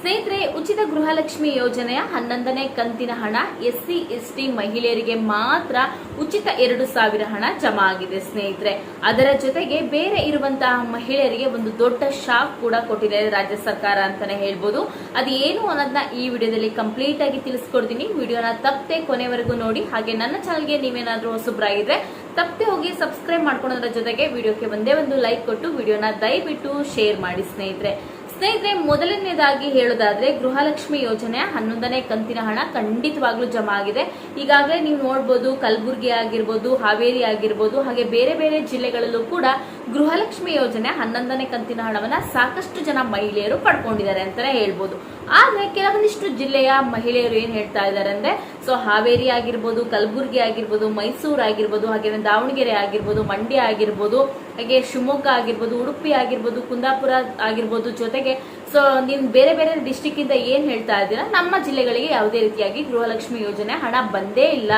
ಸ್ನೇಹಿತರೆ, ಉಚಿತ ಗೃಹಲಕ್ಷ್ಮಿ ಯೋಜನೆಯ ಹನ್ನೊಂದನೇ ಕಂತಿನ ಹಣ ಎಸ್ಸಿ ಎಸ್ ಟಿ ಮಹಿಳೆಯರಿಗೆ ಮಾತ್ರ ಉಚಿತ ಎರಡು ಸಾವಿರ ಹಣ ಜಮಾ ಆಗಿದೆ ಸ್ನೇಹಿತರೆ. ಅದರ ಜೊತೆಗೆ ಬೇರೆ ಇರುವಂತಹ ಮಹಿಳೆಯರಿಗೆ ಒಂದು ದೊಡ್ಡ ಶಾಕ್ ಕೂಡ ಕೊಟ್ಟಿದೆ ರಾಜ್ಯ ಸರ್ಕಾರ ಅಂತಾನೆ ಹೇಳ್ಬೋದು. ಅದು ಏನು ಅನ್ನೋದನ್ನ ಈ ವಿಡಿಯೋದಲ್ಲಿ ಕಂಪ್ಲೀಟ್ ಆಗಿ ತಿಳಿಸ್ಕೊಡ್ತೀನಿ. ವಿಡಿಯೋನ ತಪ್ಪದೆ ಕೊನೆವರೆಗೂ ನೋಡಿ. ಹಾಗೆ ನನ್ನ ಚಾನಲ್ಗೆ ನೀವೇನಾದ್ರೂ ಹೊಸಬ್ರಾಗಿದ್ರೆ ತಪ್ಪೆ ಹೋಗಿ ಸಬ್ಸ್ಕ್ರೈಬ್ ಮಾಡ್ಕೊಳ್ಳೋದ್ರ ಜೊತೆಗೆ ವಿಡಿಯೋಕ್ಕೆ ಒಂದೇ ಒಂದು ಲೈಕ್ ಕೊಟ್ಟು ವಿಡಿಯೋನ ದಯವಿಟ್ಟು ಶೇರ್ ಮಾಡಿ ಸ್ನೇಹಿತರೆ. ಸ್ನೇಹಿತರೆ, ಮೊದಲನೇದಾಗಿ ಹೇಳೋದಾದ್ರೆ ಗೃಹಲಕ್ಷ್ಮಿ ಯೋಜನೆಯ ಹನ್ನೊಂದನೇ ಕಂತಿನ ಹಣ ಖಂಡಿತವಾಗ್ಲೂ ಜಮಾ ಆಗಿದೆ. ಈಗಾಗಲೇ ನೀವು ನೋಡ್ಬೋದು, ಕಲಬುರಗಿ ಆಗಿರ್ಬೋದು, ಹಾವೇರಿ ಆಗಿರ್ಬೋದು, ಹಾಗೆ ಬೇರೆ ಬೇರೆ ಜಿಲ್ಲೆಗಳಲ್ಲೂ ಕೂಡ ಗೃಹಲಕ್ಷ್ಮಿ ಯೋಜನೆ ಹನ್ನೊಂದನೇ ಕಂತಿನ ಹಣವನ್ನ ಸಾಕಷ್ಟು ಜನ ಮಹಿಳೆಯರು ಪಡ್ಕೊಂಡಿದ್ದಾರೆ ಅಂತಾನೆ ಹೇಳ್ಬೋದು. ಆದ್ರೆ ಕೆಲವೊಂದಿಷ್ಟು ಜಿಲ್ಲೆಯ ಮಹಿಳೆಯರು ಏನ್ ಹೇಳ್ತಾ ಇದ್ದಾರೆ ಅಂದ್ರೆ, ಸೊ ಹಾವೇರಿ ಆಗಿರ್ಬೋದು, ಕಲಬುರಗಿ ಆಗಿರ್ಬೋದು, ಮೈಸೂರು ಆಗಿರ್ಬೋದು, ಹಾಗೆ ದಾವಣಗೆರೆ ಆಗಿರ್ಬೋದು, ಮಂಡ್ಯ ಆಗಿರ್ಬೋದು, ಹಾಗೆ ಶಿವಮೊಗ್ಗ ಆಗಿರ್ಬೋದು, ಉಡುಪಿ ಆಗಿರ್ಬೋದು, ಕುಂದಾಪುರ ಆಗಿರ್ಬೋದು ಜೊತೆಗೆ, ಸೊ ನೀವು ಬೇರೆ ಬೇರೆ ಡಿಸ್ಟಿಕ್ ಇಂದ ಏನ್ ಹೇಳ್ತಾ ಇದ್ದೀರಾ, ನಮ್ಮ ಜಿಲ್ಲೆಗಳಿಗೆ ಯಾವುದೇ ರೀತಿಯಾಗಿ ಗೃಹಲಕ್ಷ್ಮಿ ಯೋಜನೆ ಹಣ ಬಂದೇ ಇಲ್ಲ.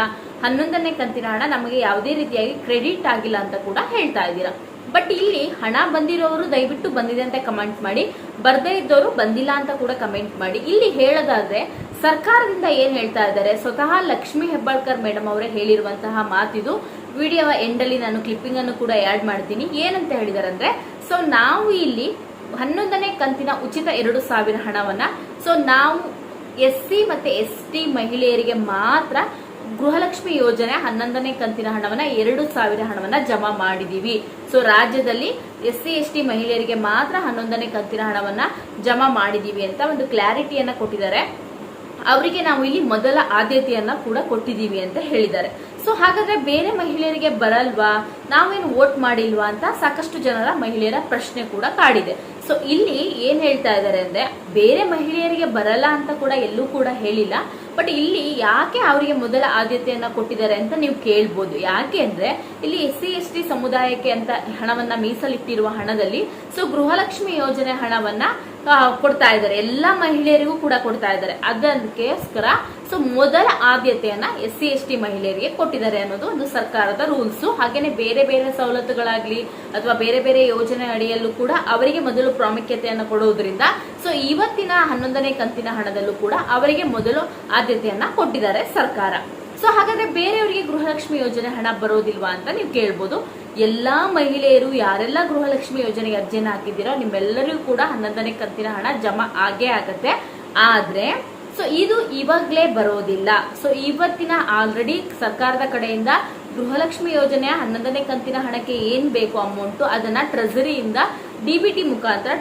ಹನ್ನೊಂದನೇ ಕಂತಿನ ಹಣ ನಮಗೆ ಯಾವುದೇ ರೀತಿಯಾಗಿ ಕ್ರೆಡಿಟ್ ಆಗಿಲ್ಲ ಅಂತ ಕೂಡ ಹೇಳ್ತಾ ಇದ್ದೀರಾ. ಬಟ್ ಇಲ್ಲಿ ಹಣ ಬಂದಿರೋರು ದಯವಿಟ್ಟು ಬಂದಿದೆ ಅಂತ ಕಮೆಂಟ್ ಮಾಡಿ. ಬರ್ದೇ ಇದ್ದವರು ಬಂದಿಲ್ಲ ಅಂತ ಕೂಡ ಕಮೆಂಟ್ ಮಾಡಿ. ಇಲ್ಲಿ ಹೇಳೋದಾದ್ರೆ, ಸರ್ಕಾರದಿಂದ ಏನ್ ಹೇಳ್ತಾ ಇದ್ದಾರೆ? ಸ್ವತಃ ಲಕ್ಷ್ಮಿ ಹೆಬ್ಬಾಳ್ಕರ್ ಮೇಡಮ್ ಅವರೇ ಹೇಳಿರುವಂತಹ ಮಾತಿದು. ವಿಡಿಯೋ ಎಂಡಲ್ಲಿ ನಾನು ಕ್ಲಿಪ್ಪಿಂಗ್ ಅನ್ನು ಕೂಡ ಆಡ್ ಮಾಡ್ತೀನಿ. ಏನಂತ ಹೇಳಿದಾರಂದ್ರೆ ಸೊ ನಾವು ಇಲ್ಲಿ ಹನ್ನೊಂದನೇ ಕಂತಿನ ಉಚಿತ ಎರಡು ಸಾವಿರ ಹಣವನ್ನ ಸೊ ನಾವು ಎಸ್ ಸಿ ಮತ್ತೆ ಎಸ್ ಟಿ ಮಹಿಳೆಯರಿಗೆ ಮಾತ್ರ ಗೃಹಲಕ್ಷ್ಮಿ ಯೋಜನೆ ಹನ್ನೊಂದನೇ ಕಂತಿನ ಹಣವನ್ನ ಎರಡು ಸಾವಿರ ಹಣವನ್ನ ಜಮಾ ಮಾಡಿದೀವಿ. ಸೊ ರಾಜ್ಯದಲ್ಲಿ ಎಸ್ ಸಿ ಎಸ್ ಟಿ ಮಹಿಳೆಯರಿಗೆ ಮಾತ್ರ ಹನ್ನೊಂದನೇ ಕಂತಿನ ಹಣವನ್ನ ಜಮಾ ಮಾಡಿದೀವಿ ಅಂತ ಒಂದು ಕ್ಲಾರಿಟಿಯನ್ನ ಕೊಟ್ಟಿದ್ದಾರೆ. ಅವರಿಗೆ ನಾವು ಇಲ್ಲಿ ಮೊದಲ ಆದ್ಯತೆಯನ್ನ ಕೂಡ ಕೊಟ್ಟಿದ್ದೀವಿ ಅಂತ ಹೇಳಿದ್ದಾರೆ. ಸೊ ಹಾಗಾದ್ರೆ ಬೇರೆ ಮಹಿಳೆಯರಿಗೆ ಬರಲ್ವಾ? ನಾವೇನು ವೋಟ್ ಮಾಡಿಲ್ವಾ ಅಂತ ಸಾಕಷ್ಟು ಜನರ ಮಹಿಳೆಯರ ಪ್ರಶ್ನೆ ಕೂಡ ಕಾಡಿದೆ. ಸೊ ಇಲ್ಲಿ ಏನ್ ಹೇಳ್ತಾ ಇದ್ದಾರೆ ಅಂದ್ರೆ ಬೇರೆ ಮಹಿಳೆಯರಿಗೆ ಬರಲ್ಲ ಅಂತ ಕೂಡ ಎಲ್ಲೂ ಕೂಡ ಹೇಳಿಲ್ಲ. ಬಟ್ ಇಲ್ಲಿ ಯಾಕೆ ಅವರಿಗೆ ಮೊದಲ ಆದ್ಯತೆಯನ್ನ ಕೊಟ್ಟಿದ್ದಾರೆ ಅಂತ ನೀವು ಕೇಳ್ಬೋದು. ಯಾಕೆ ಅಂದ್ರೆ ಇಲ್ಲಿ ಎಸ್ ಸಿ ಎಸ್ ಟಿ ಸಮುದಾಯಕ್ಕೆ ಅಂತ ಹಣವನ್ನ ಮೀಸಲಿಟ್ಟಿರುವ ಹಣದಲ್ಲಿ ಸೊ ಗೃಹಲಕ್ಷ್ಮಿ ಯೋಜನೆ ಹಣವನ್ನ ಕೊಡ್ತಾ ಇದ್ದಾರೆ. ಎಲ್ಲ ಮಹಿಳೆಯರಿಗೂ ಕೂಡ ಕೊಡ್ತಾ ಇದ್ದಾರೆ. ಅದಕ್ಕೋಸ್ಕರ ಸೊ ಮೊದಲ ಆದ್ಯತೆಯನ್ನ ಎಸ್ ಸಿ ಎಸ್ ಟಿ ಮಹಿಳೆಯರಿಗೆ ಕೊಟ್ಟಿದ್ದಾರೆ ಅನ್ನೋದು ಒಂದು ಸರ್ಕಾರದ ರೂಲ್ಸ್. ಹಾಗೇನೆ ಬೇರೆ ಬೇರೆ ಸವಲತ್ತುಗಳಾಗ್ಲಿ ಅಥವಾ ಬೇರೆ ಬೇರೆ ಯೋಜನೆ ಅಡಿಯಲ್ಲೂ ಕೂಡ ಅವರಿಗೆ ಮೊದಲು ಪ್ರಾಮುಖ್ಯತೆಯನ್ನು ಕೊಡುವುದರಿಂದ ಸೊ ಇವತ್ತಿನ ಹನ್ನೊಂದನೇ ಕಂತಿನ ಹಣದಲ್ಲೂ ಕೂಡ ಅವರಿಗೆ ಮೊದಲು ಆದ್ಯತೆಯನ್ನ ಕೊಟ್ಟಿದ್ದಾರೆ ಸರ್ಕಾರ. ಸೊ ಹಾಗಾದ್ರೆ ಬೇರೆಯವರಿಗೆ ಗೃಹಲಕ್ಷ್ಮಿ ಯೋಜನೆ ಹಣ ಬರೋದಿಲ್ವಾ ಅಂತ ನೀವು ಕೇಳ್ಬೋದು. ಎಲ್ಲಾ ಮಹಿಳೆಯರು ಯಾರೆಲ್ಲ ಗೃಹಲಕ್ಷ್ಮಿ ಯೋಜನೆಗೆ ಅರ್ಜಿಯನ್ನು ಹಾಕಿದ್ದೀರೋ ನಿಮ್ಮೆಲ್ಲರಿಗೂ ಕೂಡ ಹನ್ನೊಂದನೇ ಕಂತಿನ ಹಣ ಜಮಾ ಆಗೇ ಆಗತ್ತೆ. ಆದ್ರೆ ಸೊ ಇದು ಇವಾಗ್ಲೇ ಬರೋದಿಲ್ಲ. ಸೊ ಇವತ್ತಿನ ಆಲ್ರೆಡಿ ಸರ್ಕಾರದ ಕಡೆಯಿಂದ ಗೃಹಲಕ್ಷ್ಮಿ ಯೋಜನೆಯ ಹನ್ನೊಂದನೇ ಕಂತಿನ ಹಣಕ್ಕೆ ಏನ್ ಬೇಕು ಅಮೌಂಟ್ ಅದನ್ನ ಟ್ರೆಸರಿಯಿಂದ ಡಿಬಿಟಿ ಮುಖಾಂತರ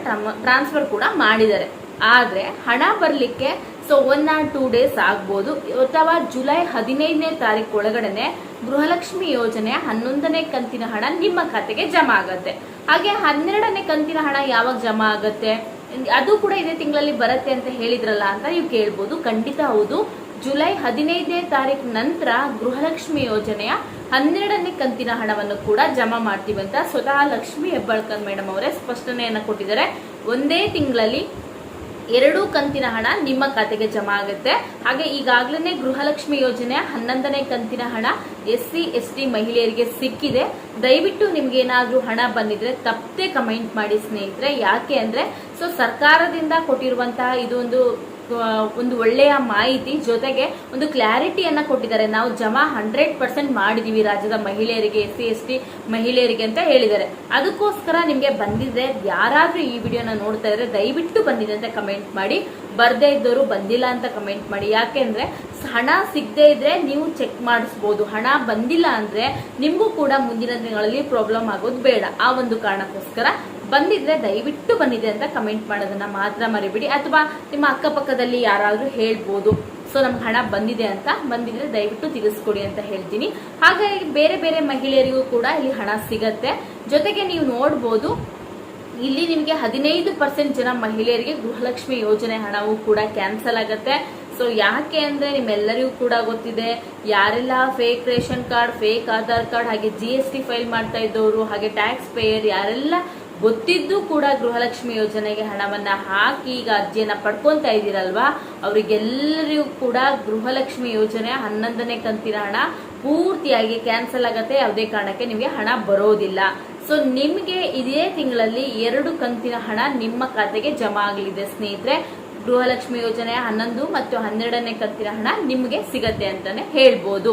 ಟ್ರಾನ್ಸ್ಫರ್ ಕೂಡ ಮಾಡಿದ್ದಾರೆ. ಆದ್ರೆ ಹಣ ಬರ್ಲಿಕ್ಕೆ so one or two days ಆಗ್ಬೋದು. ಅಥವಾ ಜುಲೈ ಹದಿನೈದನೇ ತಾರೀಕು ಒಳಗಡೆನೆ ಗೃಹಲಕ್ಷ್ಮಿ ಯೋಜನೆಯ ಹನ್ನೊಂದನೇ ಕಂತಿನ ಹಣ ನಿಮ್ಮ ಖಾತೆಗೆ ಜಮಾ ಆಗತ್ತೆ. ಹಾಗೆ ಹನ್ನೆರಡನೇ ಕಂತಿನ ಹಣ ಯಾವಾಗ ಜಮಾ ಆಗತ್ತೆ? ಅದು ಕೂಡ ಇದೇ ತಿಂಗಳಲ್ಲಿ ಬರುತ್ತೆ ಅಂತ ಹೇಳಿದ್ರಲ್ಲ ಅಂತ ನೀವು ಕೇಳ್ಬೋದು. ಖಂಡಿತ ಹೌದು. ಜುಲೈ ಹದಿನೈದನೇ ತಾರೀಕು ನಂತರ ಗೃಹಲಕ್ಷ್ಮಿ ಯೋಜನೆಯ ಹನ್ನೆರಡನೇ ಕಂತಿನ ಹಣವನ್ನು ಕೂಡ ಜಮಾ ಮಾಡ್ತೀವಿ ಅಂತ ಸ್ವತಃ ಲಕ್ಷ್ಮಿ ಹೆಬ್ಬಾಳ್ಕರ್ ಮೇಡಮ್ ಅವರೇ ಸ್ಪಷ್ಟನೆಯನ್ನು ಕೊಟ್ಟಿದ್ದಾರೆ. ಒಂದೇ ತಿಂಗಳಲ್ಲಿ ಎರಡೂ ಕಂತಿನ ಹಣ ನಿಮ್ಮ ಖಾತೆಗೆ ಜಮಾ ಆಗುತ್ತೆ. ಹಾಗೆ ಈಗಾಗಲೇ ಗೃಹಲಕ್ಷ್ಮಿ ಯೋಜನೆ ಹನ್ನೊಂದನೇ ಕಂತಿನ ಹಣ ಎಸ್ ಸಿ ಎಸ್ ಟಿ ಮಹಿಳೆಯರಿಗೆ ಸಿಕ್ಕಿದೆ. ದಯವಿಟ್ಟು ನಿಮ್ಗೆ ಏನಾದ್ರೂ ಹಣ ಬಂದಿದ್ರೆ ತಪ್ಪದೆ ಕಮೆಂಟ್ ಮಾಡಿ ಸ್ನೇಹಿತರೆ. ಯಾಕೆ ಅಂದ್ರೆ, ಸೊ ಸರ್ಕಾರದಿಂದ ಕೊಟ್ಟಿರುವಂತಹ ಇದು ಒಂದು ಒಳ್ಳೆಯ ಮಾಹಿತಿ ಜೊತೆಗೆ ಒಂದು ಕ್ಲಾರಿಟಿಯನ್ನು ಕೊಟ್ಟಿದ್ದಾರೆ. ನಾವು ಜಮಾ ಹಂಡ್ರೆಡ್ ಪರ್ಸೆಂಟ್ ಮಾಡಿದ್ದೀವಿ ರಾಜ್ಯದ ಮಹಿಳೆಯರಿಗೆ ಎಸ್ ಸಿ ಎಸ್ ಟಿ ಮಹಿಳೆಯರಿಗೆ ಅಂತ ಹೇಳಿದ್ದಾರೆ. ಅದಕ್ಕೋಸ್ಕರ ನಿಮಗೆ ಬಂದಿದೆ ಯಾರಾದರೂ ಈ ವಿಡಿಯೋನ ನೋಡ್ತಾ ಇದ್ರೆ ದಯವಿಟ್ಟು ಬಂದಿದೆ ಅಂತ ಕಮೆಂಟ್ ಮಾಡಿ. ಬರ್ದೇ ಇದ್ದವರು ಬಂದಿಲ್ಲ ಅಂತ ಕಮೆಂಟ್ ಮಾಡಿ. ಯಾಕೆಂದ್ರೆ ಹಣ ಸಿಗದೆ ಇದ್ರೆ ನೀವು ಚೆಕ್ ಮಾಡಿಸ್ಬೋದು. ಹಣ ಬಂದಿಲ್ಲ ಅಂದ್ರೆ ನಿಮಗೂ ಕೂಡ ಮುಂದಿನ ದಿನಗಳಲ್ಲಿ ಪ್ರಾಬ್ಲಮ್ ಆಗೋದು ಬೇಡ. ಆ ಒಂದು ಕಾರಣಕ್ಕೋಸ್ಕರ ಬಂದಿದ್ರೆ ದಯವಿಟ್ಟು ಬಂದಿದೆ ಅಂತ ಕಮೆಂಟ್ ಮಾಡೋದನ್ನ ಮಾತ್ರ ಮರಿಬಿಡಿ. ಅಥವಾ ನಿಮ್ಮ ಅಕ್ಕಪಕ್ಕದಲ್ಲಿ ಯಾರಾದ್ರೂ ಹೇಳ್ಬೋದು, ಸೊ, ನಮ್ಗೆ ಹಣ ಬಂದಿದೆ ಅಂತ, ಬಂದಿದ್ರೆ ದಯವಿಟ್ಟು ತಿಳಿಸ್ಕೊಡಿ ಅಂತ ಹೇಳ್ತೀನಿ. ಹಾಗಾಗಿ ಬೇರೆ ಬೇರೆ ಮಹಿಳೆಯರಿಗೂ ಕೂಡ ಇಲ್ಲಿ ಹಣ ಸಿಗತ್ತೆ. ಜೊತೆಗೆ ನೀವು ನೋಡ್ಬೋದು ಇಲ್ಲಿ ನಿಮಗೆ ಹದಿನೈದು ಪರ್ಸೆಂಟ್ ಜನ ಮಹಿಳೆಯರಿಗೆ ಗೃಹಲಕ್ಷ್ಮಿ ಯೋಜನೆ ಹಣವು ಕೂಡ ಕ್ಯಾನ್ಸಲ್ ಆಗುತ್ತೆ. ಸೊ ಯಾಕೆ ಅಂದರೆ ನಿಮ್ಮೆಲ್ಲರಿಗೂ ಕೂಡ ಗೊತ್ತಿದೆ, ಯಾರೆಲ್ಲ fake ration card fake Aadhaar card ಹಾಗೆ ಜಿ ಎಸ್ ಟಿ ಫೈಲ್ ಮಾಡ್ತಾ ಇದ್ದವರು, ಹಾಗೆ ಟ್ಯಾಕ್ಸ್ ಪೇಯರ್ ಯಾರೆಲ್ಲ ಗೊತ್ತಿದ್ದು ಕೂಡ ಗೃಹಲಕ್ಷ್ಮಿ ಯೋಜನೆಗೆ ಹಣವನ್ನ ಹಾಕಿ ಈಗ ಅರ್ಜಿಯನ್ನು ಪಡ್ಕೊಂತಾ ಇದ್ದೀರಲ್ವಾ, ಅವರಿಗೆಲ್ಲರಿಗೂ ಕೂಡ ಗೃಹಲಕ್ಷ್ಮಿ ಯೋಜನೆ ಹನ್ನೊಂದನೇ ಕಂತಿನ ಹಣ ಪೂರ್ತಿಯಾಗಿ ಕ್ಯಾನ್ಸಲ್ ಆಗತ್ತೆ. ಯಾವುದೇ ಕಾರಣಕ್ಕೆ ನಿಮಗೆ ಹಣ ಬರೋದಿಲ್ಲ. ಸೊ ನಿಮಗೆ ಇದೇ ತಿಂಗಳಲ್ಲಿ ಎರಡು ಕಂತಿನ ಹಣ ನಿಮ್ಮ ಖಾತೆಗೆ ಜಮಾ ಆಗಲಿದೆ, ಸ್ನೇಹಿತರೆ. ಗೃಹಲಕ್ಷ್ಮಿ ಯೋಜನೆ ಹನ್ನೊಂದು ಮತ್ತು ಹನ್ನೆರಡನೇ ಕಂತಿನ ಹಣ ನಿಮಗೆ ಸಿಗತ್ತೆ ಅಂತಾನೆ ಹೇಳ್ಬೋದು.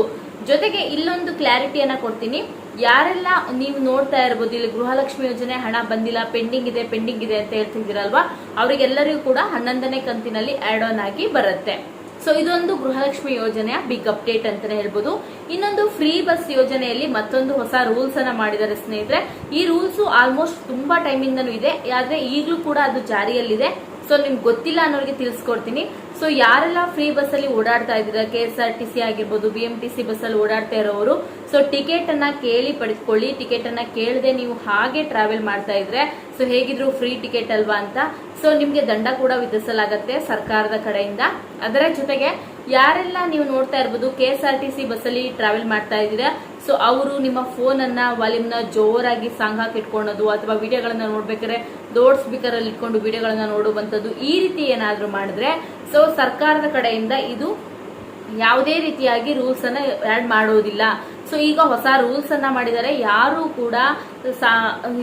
ಜೊತೆಗೆ ಇಲ್ಲೊಂದು ಕ್ಲಾರಿಟಿಯನ್ನ ಕೊಡ್ತೀನಿ. ಯಾರೆಲ್ಲ ನೀವು ನೋಡ್ತಾ ಇರ್ಬೋದು, ಇಲ್ಲಿ ಗೃಹಲಕ್ಷ್ಮಿ ಯೋಜನೆ ಹಣ ಬಂದಿಲ್ಲ, ಪೆಂಡಿಂಗ್ ಇದೆ ಪೆಂಡಿಂಗ್ ಇದೆ ಅಂತ ಹೇಳ್ತಿದ್ದೀರಲ್ವಾ, ಅವರಿಗೆಲ್ಲರಿಗೂ ಕೂಡ ಹನ್ನೊಂದನೇ ಕಂತಿನಲ್ಲಿ ಆ್ಯಡ್ ಆನ್ ಆಗಿ ಬರುತ್ತೆ. ಸೊ ಇದೊಂದು ಗೃಹಲಕ್ಷ್ಮಿ ಯೋಜನೆಯ ಬಿಗ್ ಅಪ್ಡೇಟ್ ಅಂತಾನೆ ಹೇಳ್ಬೋದು. ಇನ್ನೊಂದು ಫ್ರೀ ಬಸ್ ಯೋಜನೆಯಲ್ಲಿ ಮತ್ತೊಂದು ಹೊಸ ರೂಲ್ಸ್ ಅನ್ನ ಮಾಡಿದ್ದಾರೆ ಸ್ನೇಹಿತರೆ. ಈ ರೂಲ್ಸ್ ಆಲ್ಮೋಸ್ಟ್ ತುಂಬಾ ಟೈಮಿಂದನೂ ಇದೆ. ಆದ್ರೆ ಈಗಲೂ ಕೂಡ ಅದು ಜಾರಿಯಲ್ಲಿದೆ. ಸೊ ನಿಮ್ಗೆ ಗೊತ್ತಿಲ್ಲ ಅನ್ನೋರಿಗೆ ತಿಳಿಸ್ಕೊಡ್ತೀನಿ. ಸೊ ಯಾರೆಲ್ಲ ಫ್ರೀ ಬಸ್ ಅಲ್ಲಿ ಓಡಾಡ್ತಾ ಇದ್ದೀರಾ? K S R T C ಆಗಿರ್ಬೋದು B M T C bus ಅಲ್ಲಿ ಓಡಾಡ್ತಾ ಇರೋರು ಸೊ ಟಿಕೆಟ್ ಅನ್ನ ಕೇಳಿ ಪಡೆದುಕೊಳ್ಳಿ ಟಿಕೆಟ್ ಅನ್ನ ಕೇಳದೆ ನೀವು ಹಾಗೆ ಟ್ರಾವೆಲ್ ಮಾಡ್ತಾ ಇದ್ರೆ ಸೊ ಹೇಗಿದ್ರು ಫ್ರೀ ಟಿಕೆಟ್ ಅಲ್ವಾ ಅಂತ. ಸೊ ನಿಮ್ಗೆ ದಂಡ ಕೂಡ ವಿಧಿಸಲಾಗತ್ತೆ ಸರ್ಕಾರದ ಕಡೆಯಿಂದ. ಅದರ ಜೊತೆಗೆ, ಯಾರೆಲ್ಲ ನೀವು ನೋಡ್ತಾ ಇರ್ಬೋದು K S R T C ಬಸ್ಸಲ್ಲಿ ಟ್ರಾವೆಲ್ ಮಾಡ್ತಾ ಇದ್ದೀರಾ? ಸೊ ಅವರು ನಿಮ್ಮ ಫೋನ್ ಅನ್ನ ವಾಲ್ಯೂಮ್ನ ಜೋರಾಗಿ ಸಾಂಗ್ ಹಾಕಿ ಇಟ್ಕೊಳ್ಳೋದು ಅಥವಾ ವಿಡಿಯೋಗಳನ್ನ ನೋಡ್ಬೇಕಾದ್ರೆ ದೊಡ್ಡ ಸ್ಪೀಕರ್ ಅಲ್ಲಿ ಇಟ್ಕೊಂಡು ವಿಡಿಯೋಗಳನ್ನ ನೋಡುವಂಥದ್ದು ಈ ರೀತಿ ಏನಾದ್ರೂ ಮಾಡಿದ್ರೆ ಸೊ ಸರ್ಕಾರದ ಕಡೆಯಿಂದ ಇದು ಯಾವುದೇ ರೀತಿಯಾಗಿ ರೂಲ್ಸ್ ಅನ್ನ ಆಡ್ ಮಾಡೋದಿಲ್ಲ. ಸೊ ಈಗ ಹೊಸ ರೂಲ್ಸ್ ಅನ್ನ ಮಾಡಿದರೆ, ಯಾರು ಕೂಡ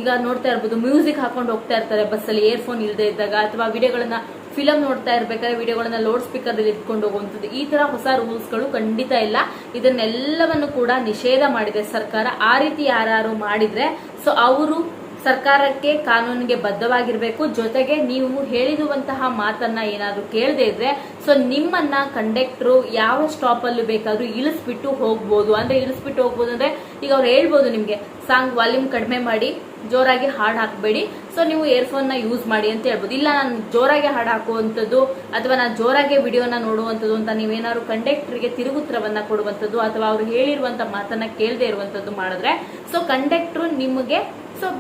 ಈಗ ನೋಡ್ತಾ ಇರ್ಬೋದು ಮ್ಯೂಸಿಕ್ ಹಾಕೊಂಡು ಹೋಗ್ತಾ ಇರ್ತಾರೆ, ಬಸ್ಸಲ್ಲಿ ಇಯರ್ಫೋನ್ ಇಲ್ಲದೆ ಇದ್ದಾಗ ಅಥವಾ ವಿಡಿಯೋಗಳನ್ನ ಫಿಲಂ ನೋಡ್ತಾ ಇರ್ಬೇಕಾದ್ರೆ ವಿಡಿಯೋಗಳನ್ನ ಲೌಡ್ ಸ್ಪೀಕರ್ ಅಲ್ಲಿ ಇಟ್ಕೊಂಡು ಹೋಗುವಂಥದ್ದು. ಈ ತರ ಹೊಸ ರೂಲ್ಸ್ಗಳು ಖಂಡಿತ ಇಲ್ಲ. ಇದನ್ನೆಲ್ಲವನ್ನು ಕೂಡ ನಿಷೇಧ ಮಾಡಿದೆ ಸರ್ಕಾರ. ಆ ರೀತಿ ಯಾರು ಮಾಡಿದ್ರೆ ಸೊ ಅವರು ಸರ್ಕಾರಕ್ಕೆ ಕಾನೂನಿಗೆ ಬದ್ಧವಾಗಿರಬೇಕು. ಜೊತೆಗೆ ನೀವು ಹೇಳಿರುವಂತಹ ಮಾತನ್ನ ಏನಾದರೂ ಕೇಳದೆ ಇದ್ರೆ, ಸೊ ನಿಮ್ಮನ್ನ ಕಂಡಕ್ಟರ್ ಯಾವ ಸ್ಟಾಪ್ ಅಲ್ಲಿ ಬೇಕಾದ್ರೂ ಇಳಿಸ್ಬಿಟ್ಟು ಹೋಗ್ಬೋದು. ಅಂದ್ರೆ ಇಳಿಸ್ಬಿಟ್ಟು ಹೋಗ್ಬೋದು ಅಂದ್ರೆ ಈಗ ಅವ್ರು ಹೇಳ್ಬೋದು ನಿಮ್ಗೆ, ಸಾಂಗ್ ವಾಲ್ಯೂಮ್ ಕಡಿಮೆ ಮಾಡಿ, ಜೋರಾಗಿ ಹಾಡು ಹಾಕಬೇಡಿ. ಸೊ ನೀವು ಇಯರ್ಫೋನ್ನ ಯೂಸ್ ಮಾಡಿ ಅಂತ ಹೇಳ್ಬೋದು. ಇಲ್ಲ, ನಾನು ಜೋರಾಗಿ ಹಾಡು ಹಾಕುವಂಥದ್ದು ಅಥವಾ ನಾನು ಜೋರಾಗಿ ವಿಡಿಯೋನ ನೋಡುವಂಥದ್ದು ಅಂತ ನೀವೇನಾದ್ರು ಕಂಡಕ್ಟರ್ಗೆ ತಿರುಗುತ್ತರವನ್ನ ಕೊಡುವಂಥದ್ದು ಅಥವಾ ಅವ್ರು ಹೇಳಿರುವಂತ ಮಾತನ್ನ ಕೇಳದೆ ಇರುವಂತದ್ದು ಮಾಡಿದ್ರೆ, ಸೊ ಕಂಡಕ್ಟರ್ ನಿಮಗೆ ಸೊ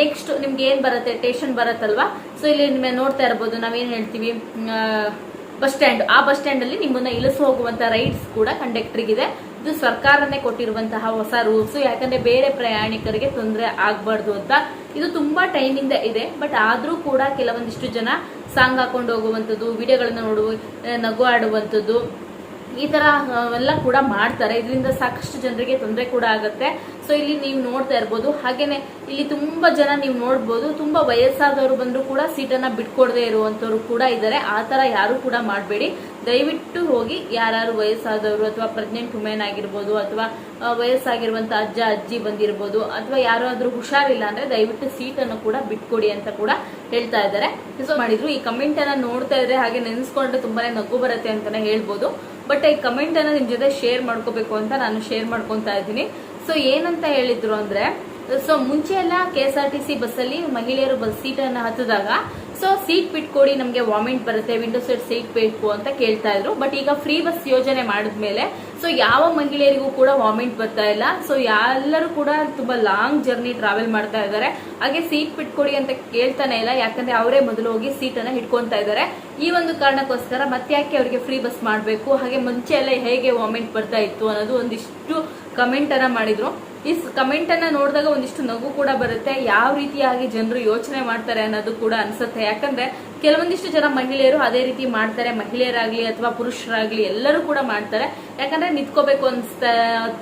ನೆಕ್ಸ್ಟ್ ನಿಮ್ಗೆ ಏನ್ ಬರುತ್ತೆ? ಟೇಷನ್ ಬರುತ್ತಲ್ವಾ? ಸೊ ಇಲ್ಲಿ ನಿಮಗೆ ನೋಡ್ತಾ ಇರ್ಬೋದು, ನಾವೇನ್ ಹೇಳ್ತೀವಿ? ಬಸ್ ಸ್ಟ್ಯಾಂಡ್ ಆ ಬಸ್ ಸ್ಟ್ಯಾಂಡ್ ಅಲ್ಲಿ ನಿಮ್ಮನ್ನ ಇಳಿಸಿ ಹೋಗುವಂತ ರೈಡ್ಸ್ ಕೂಡ ಕಂಡಕ್ಟರ್ಗಿದೆ ಇದು ಸರ್ಕಾರನೇ ಕೊಟ್ಟಿರುವಂತಹ ಹೊಸ ರೂಲ್ಸ್ ಯಾಕಂದ್ರೆ ಬೇರೆ ಪ್ರಯಾಣಿಕರಿಗೆ ತೊಂದರೆ ಆಗ್ಬಾರ್ದು ಅಂತ. ಇದು ತುಂಬಾ ಟೈಮಿಂದ ಇದೆ ಬಟ್ ಆದ್ರೂ ಕೂಡ ಕೆಲವೊಂದಿಷ್ಟು ಜನ ಸಾಂಗ್ ಹಾಕೊಂಡು ಹೋಗುವಂಥದ್ದು, ವಿಡಿಯೋಗಳನ್ನ ನೋಡುವ, ನಗು ಆಡುವಂಥದ್ದು ಈ ತರ ಎಲ್ಲ ಕೂಡ ಮಾಡ್ತಾರೆ. ಇದರಿಂದ ಸಾಕಷ್ಟು ಜನರಿಗೆ ತೊಂದರೆ ಕೂಡ ಆಗುತ್ತೆ. ಸೊ ಇಲ್ಲಿ ನೀವು ನೋಡ್ತಾ ಇರ್ಬೋದು. ಹಾಗೇನೆ ಇಲ್ಲಿ ತುಂಬಾ ಜನ ನೀವು ನೋಡ್ಬೋದು. ತುಂಬಾ ವಯಸ್ಸಾದವರು ಬಂದ್ರು ಕೂಡ ಸೀಟನ್ನ ಬಿಟ್ಕೊಡದೆ ಇರುವಂತವ್ರು ಕೂಡ ಇದ್ದಾರೆ. ಆ ತರ ಯಾರು ಕೂಡ ಮಾಡಬೇಡಿ. ದಯವಿಟ್ಟು ಹೋಗಿ ಯಾರು ವಯಸ್ಸಾದವರು ಅಥವಾ ಪ್ರೆಗ್ನೆಂಟ್ ವುಮೆನ್ ಆಗಿರ್ಬೋದು ಅಥವಾ ವಯಸ್ಸಾಗಿರುವಂತ ಅಜ್ಜ ಅಜ್ಜಿ ಬಂದಿರ್ಬೋದು ಅಥವಾ ಯಾರಾದ್ರೂ ಹುಷಾರಿಲ್ಲ ಅಂದ್ರೆ ದಯವಿಟ್ಟು ಸೀಟನ್ನು ಕೂಡ ಬಿಟ್ಕೊಡಿ ಅಂತ ಕೂಡ ಹೇಳ್ತಾ ಇದ್ದಾರೆ. ಸೊ ಮಾಡಿದ್ರು. ಈ ಕಮೆಂಟ್ ಅನ್ನ ನೋಡ್ತಾ ಇದ್ರೆ ಹಾಗೆ ನೆನೆಸ್ಕೊಂಡ್ರೆ ತುಂಬಾನೇ ನಗು ಬರುತ್ತೆ ಅಂತಾನೆ ಹೇಳ್ಬೋದು. ಬಟ್ ಈ ಕಮೆಂಟ್ ಅನ್ನ ನಿಮ್ ಜೊತೆ ಶೇರ್ ಮಾಡ್ಕೋಬೇಕು ಅಂತ ನಾನು ಶೇರ್ ಮಾಡ್ಕೊತಾ ಇದ್ದೀನಿ. ಸೊ ಏನಂತ ಹೇಳಿದ್ರು ಅಂದ್ರೆ ಸೊ ಮುಂಚೆ ಎಲ್ಲ K S R T C ಬಸ್ಸಲ್ಲಿ ಮಹಿಳೆಯರು ಬಸ್ ಸೀಟನ್ನು ಹತ್ತಿದಾಗ ಸೊ ಸೀಟ್ ಬಿಟ್ಕೊಡಿ ನಮಗೆ ವಾಮಿಂಟ್ ಬರುತ್ತೆ ವಿಂಡೋ ಸೀಟ್ ಸೀಟ್ ಬೇಕು ಅಂತ ಕೇಳ್ತಾ ಇದ್ರು. ಬಟ್ ಈಗ ಫ್ರೀ ಬಸ್ ಯೋಜನೆ ಮಾಡಿದ್ಮೇಲೆ ಸೊ ಯಾವ ಮಹಿಳೆಯರಿಗೂ ಕೂಡ ವಾಮಿಟ್ ಬರ್ತಾ ಇಲ್ಲ. ಸೊ ಎಲ್ಲರೂ ಕೂಡ ತುಂಬಾ ಲಾಂಗ್ ಜರ್ನಿ ಟ್ರಾವೆಲ್ ಮಾಡ್ತಾ ಇದ್ದಾರೆ. ಹಾಗೆ ಸೀಟ್ ಬಿಟ್ಕೊಡಿ ಅಂತ ಕೇಳ್ತಾನೆ ಇಲ್ಲ. ಯಾಕಂದ್ರೆ ಅವರೇ ಮೊದಲು ಹೋಗಿ ಸೀಟ್ ಅನ್ನ ಹಿಡ್ಕೊಂತಾ ಇದ್ದಾರೆ. ಈ ಒಂದು ಕಾರಣಕ್ಕೋಸ್ಕರ ಮತ್ತೆ ಯಾಕೆ ಅವರಿಗೆ ಫ್ರೀ ಬಸ್ ಮಾಡಬೇಕು? ಹಾಗೆ ಮುಂಚೆ ಎಲ್ಲ ಹೇಗೆ ವಾಮಿಟ್ ಬರ್ತಾ ಇತ್ತು ಅನ್ನೋದು ಒಂದಿಷ್ಟು ಕಮೆಂಟ್ ಅನ್ನ ಮಾಡಿದ್ರು. ಈ ಕಮೆಂಟ್ ಅನ್ನ ನೋಡಿದಾಗ ಒಂದಿಷ್ಟು ನಗು ಕೂಡ ಬರುತ್ತೆ. ಯಾವ ರೀತಿಯಾಗಿ ಜನರು ಯೋಚನೆ ಮಾಡ್ತಾರೆ ಅನ್ನೋದು ಕೂಡ ಅನ್ಸುತ್ತೆ. ಯಾಕಂದ್ರೆ ಕೆಲವೊಂದಿಷ್ಟು ಜನ ಮಹಿಳೆಯರು ಅದೇ ರೀತಿ ಮಾಡ್ತಾರೆ. ಮಹಿಳೆಯರಾಗ್ಲಿ ಅಥವಾ ಪುರುಷರಾಗ್ಲಿ ಎಲ್ಲರೂ ಕೂಡ ಮಾಡ್ತಾರೆ. ಯಾಕಂದ್ರೆ ನಿಂತ್ಕೋಬೇಕು ಅನ್ಸ್ತಾ,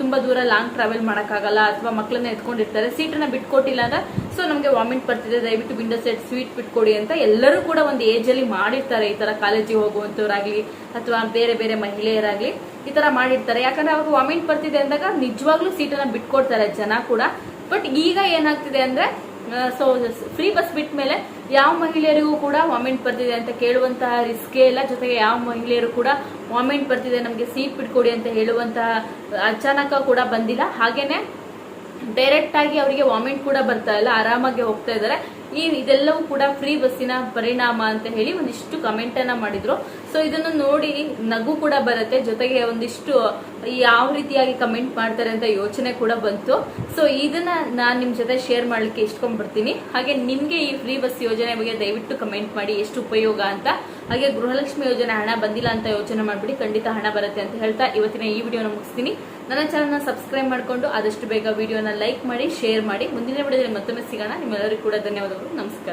ತುಂಬಾ ದೂರ ಲಾಂಗ್ ಟ್ರಾವೆಲ್ ಮಾಡೋಕ್ಕಾಗಲ್ಲ ಅಥವಾ ಮಕ್ಕಳನ್ನ ಎತ್ಕೊಂಡಿರ್ತಾರೆ. ಸೀಟನ್ನ ಬಿಟ್ಕೊಟ್ಟಿಲ್ಲ ಅಂದ್ರೆ ಸೊ ನಮಗೆ ವಾಮಿಟ್ ಬರ್ತಿದೆ. ದಯವಿಟ್ಟು ವಿಂಡೋ ಸೆಟ್ ಸ್ವೀಟ್ ಬಿಟ್ಕೊಡಿ ಅಂತ ಎಲ್ಲರೂ ಕೂಡ ಒಂದು ಏಜಲ್ಲಿ ಮಾಡಿರ್ತಾರೆ ಈ ತರ ಕಾಲೇಜಿಗೆ ಹೋಗುವಂತವ್ರಾಗ್ಲಿ ಅಥವಾ ಬೇರೆ ಬೇರೆ ಮಹಿಳೆಯರಾಗ್ಲಿ. ಈ ತರ ಮಾಡಿರ್ತಾರೆ. ಯಾಕಂದ್ರೆ ಅವ್ರಿಗೆ ವಾಮಿಟ್ ಬರ್ತಿದೆ ಅಂದಾಗ ನಿಜವಾಗ್ಲೂ ಸೀಟನ್ನ ಬಿಟ್ಕೊಡ್ತಾರೆ ಜನ ಕೂಡ. ಬಟ್ ಈಗ ಏನಾಗ್ತಿದೆ ಅಂದ್ರೆ ಸೊ ಫ್ರೀ ಬಸ್ ಬಿಟ್ಟ ಮೇಲೆ ಯಾವ ಮಹಿಳೆಯರಿಗೂ ಕೂಡ ವಾಮಿಂಟ್ ಬರ್ತಿದೆ ಅಂತ ಕೇಳುವಂತಹ ರಿಸ್ಕೇ ಇಲ್ಲ. ಜೊತೆಗೆ ಯಾವ ಮಹಿಳೆಯರು ಕೂಡ ವಾಮಿಂಟ್ ಬರ್ತಿದೆ ನಮಗೆ ಸೀಟ್ ಬಿಟ್ಕೊಡಿ ಅಂತ ಹೇಳುವಂತಹ ಅಚಾನಕ ಕೂಡ ಬಂದಿಲ್ಲ. ಹಾಗೇನೆ ಡೈರೆಕ್ಟ್ ಆಗಿ ಅವರಿಗೆ ವಾಮಿಂಟ್ ಕೂಡ ಬರ್ತಾ ಇಲ್ಲ. ಆರಾಮಾಗಿ ಹೋಗ್ತಾ ಇದ್ದಾರೆ. ಈ ಇದೆಲ್ಲವೂ ಕೂಡ ಫ್ರೀ ಬಸ್ಸಿನ ಪರಿಣಾಮ ಅಂತ ಹೇಳಿ ಒಂದಿಷ್ಟು ಕಮೆಂಟ್ ಅನ್ನ ಮಾಡಿದ್ರು. ಸೊ ಇದನ್ನು ನೋಡಿ ನಗು ಕೂಡ ಬರುತ್ತೆ. ಜೊತೆಗೆ ಒಂದಿಷ್ಟು ಯಾವ ರೀತಿಯಾಗಿ ಕಮೆಂಟ್ ಮಾಡ್ತಾರೆ ಅಂತ ಯೋಚನೆ ಕೂಡ ಬಂತು. ಸೊ ಇದನ್ನ ನಾನು ನಿಮ್ ಜೊತೆ ಶೇರ್ ಮಾಡ್ಲಿಕ್ಕೆ ಇಷ್ಟಕೊಂಡ್ಬಿಡ್ತೀನಿ ಹಾಗೆ ನಿಮ್ಗೆ ಈ ಫ್ರೀ ಬಸ್ ಯೋಜನೆ ಬಗ್ಗೆ ದಯವಿಟ್ಟು ಕಮೆಂಟ್ ಮಾಡಿ ಎಷ್ಟು ಉಪಯೋಗ ಅಂತ. ಹಾಗೆ ಗೃಹಲಕ್ಷ್ಮಿ ಯೋಜನೆ ಹಣ ಬಂದಿಲ್ಲ ಅಂತ ಯೋಚನೆ ಮಾಡ್ಬಿಡಿ. ಖಂಡಿತ ಹಣ ಬರುತ್ತೆ ಅಂತ ಹೇಳ್ತಾ ಇವತ್ತಿನ ಈ ವಿಡಿಯೋನ ಮುಗಿಸ್ತೀನಿ. ನನ್ನ ಚಾನಲ್ನ ಸಬ್ಸ್ಕ್ರೈಬ್ ಮಾಡ್ಕೊಂಡು ಆದಷ್ಟು ಬೇಗ ವಿಡಿಯೋನ ಲೈಕ್ ಮಾಡಿ ಶೇರ್ ಮಾಡಿ. ಮುಂದಿನ ವಿಡಿಯೋದಲ್ಲಿ ಮತ್ತೊಮ್ಮೆ ಸಿಗೋಣ. ನಿಮ್ಮೆಲ್ಲರಿಗೂ ಕೂಡ ಧನ್ಯವಾದಗಳು. ನಮಸ್ಕಾರ.